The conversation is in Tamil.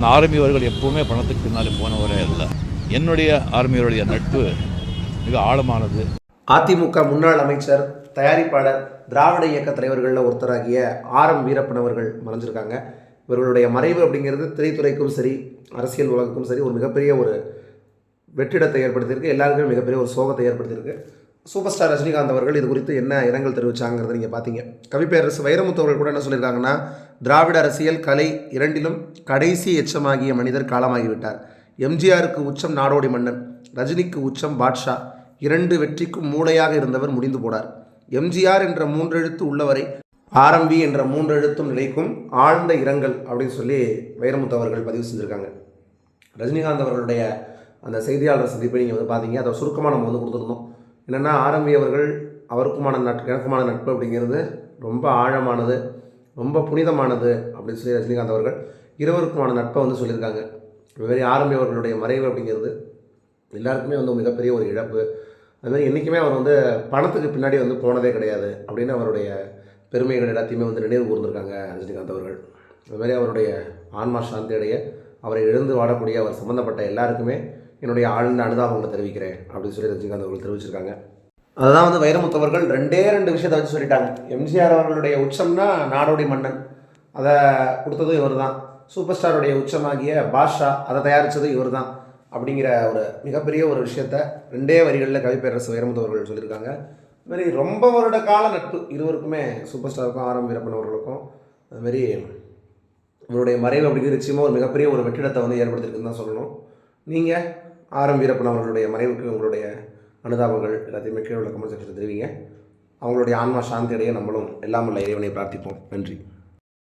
ஆர்மியவர்கள் எப்போவுமே எப்பவுமே பணத்துக்கு பின்னாலே போனவரே இல்லை. என்னுடைய ஆர்மியருடைய நட்பு மிக ஆழமானது. அதிமுக முன்னாள் அமைச்சர் தயாரிப்பாளர் திராவிட இயக்க தலைவர்களில் ஒருத்தராகிய ஆர் எம் வீரப்பன் அவர்கள் மறைஞ்சிருக்காங்க. இவர்களுடைய மறைவு அப்படிங்கிறது திரைத்துறைக்கும் சரி அரசியல் உலகுக்கும் சரி ஒரு மிகப்பெரிய ஒரு வெற்றிடத்தை ஏற்படுத்தியிருக்கு. எல்லாருக்குமே மிகப்பெரிய ஒரு சோகத்தை ஏற்படுத்தியிருக்கு. சூப்பர் ஸ்டார் ரஜினிகாந்த் அவர்கள் இது குறித்து என்ன இரங்கல் தெரிவிச்சாங்கிறத நீங்கள் பார்த்தீங்க கவிப்பேரரசு வைரமுத்து அவர்கள் கூட என்ன சொல்லியிருக்காங்கன்னா திராவிட அரசியல் கலை இரண்டிலும் கடைசி எச்சமாகிய மனிதர் காலமாகிவிட்டார். எம்ஜிஆருக்கு உச்சம் நாடோடி மன்னன் ரஜினிக்கு உச்சம் பாட்ஷா இரண்டு வெற்றிக்கும் மூளையாக இருந்தவர் முடிந்து போனார். எம்ஜிஆர் என்ற மூன்றெழுத்து உள்ளவரை ஆரம்பி என்ற மூன்றெழுத்தும் நிலைக்கும் ஆழ்ந்த இரங்கல் அப்படின்னு சொல்லி வைரமுத்து அவர்கள் பதிவு செஞ்சுருக்காங்க. ரஜினிகாந்த் அவர்களுடைய அந்த செய்தியாளர் சந்திப்பை நீங்கள் வந்து பார்த்தீங்க அதை சுருக்கமாக நம்ம வந்து கொடுத்துருந்தோம் என்னென்னா ஆரம்பி அவர்கள் அவருக்குமான நட்பு எனக்குமான நட்பு அப்படிங்கிறது ரொம்ப ஆழமானது. ரொம்ப புனிதமானது அப்படின்னு சொல்லி ரஜினிகாந்த் அவர்கள் இருவருக்குமான நட்பை வந்து சொல்லியிருக்காங்க. இதுமாரி ஆரம்பி அவர்களுடைய மறைவு அப்படிங்கிறது எல்லாருக்குமே வந்து மிகப்பெரிய ஒரு இழப்பு. அதுமாதிரி என்றைக்குமே அவர் வந்து பணத்துக்கு பின்னாடி வந்து போனதே கிடையாது அப்படின்னு அவருடைய பெருமைகள் எல்லாத்தையுமே வந்து நினைவு கூர்ந்திருக்காங்க ரஜினிகாந்த் அவர்கள். அதுமாதிரி அவருடைய ஆன்மா சாந்தியடைய அவரை எழுந்து வாடக்கூடிய அவர் சம்மந்தப்பட்ட எல்லாருக்குமே என்னுடைய ஆழ்ந்த அனுதாபங்களை தெரிவிக்கிறேன் அப்படின்னு சொல்லி ரஜினிகாந்த் அவர்கள் தெரிவிச்சிருக்காங்க. அதுதான் வந்து வைரமுத்தவர்கள் ரெண்டே ரெண்டு விஷயத்தை வச்சு சொல்லிட்டாங்க. எம்ஜிஆர் அவர்களுடைய உச்சம்னா நாடோடி மன்னன். அதை கொடுத்ததும் இவர் தான் சூப்பர் ஸ்டாருடைய உச்சமாகிய பாஷா அதை தயாரித்ததும் இவர் தான் அப்படிங்கிற ஒரு மிகப்பெரிய ஒரு விஷயத்த ரெண்டே வரிகளில் கவிப்பேரரசு வைரமுத்தவர்கள் சொல்லியிருக்காங்க. அதுமாரி ரொம்ப வருட கால நட்பு இருவருக்குமே சூப்பர் ஸ்டாருக்கும் ஆரம் வீரப்பன் அவர்களுக்கும் அதுமாரி இவருடைய மறைவு அப்படிங்கிறது நிச்சயமாக ஒரு மிகப்பெரிய ஒரு வெற்றிடத்தை வந்து ஏற்படுத்தியிருக்குன்னு தான் சொல்லணும். நீங்கள் ஆரம் வீரப்பன் அவர்களுடைய மறைவுக்கு உங்களுடைய அனுதாபங்கள் எல்லாத்தையுமே கீழே உள்ள கமெண்ட் செக்ஷனில் தெரிவிங்க. அவங்களுடைய ஆன்மா சாந்தி அடைய நம்மளும் எல்லாமே இறைவனை பிரார்த்திப்போம். நன்றி.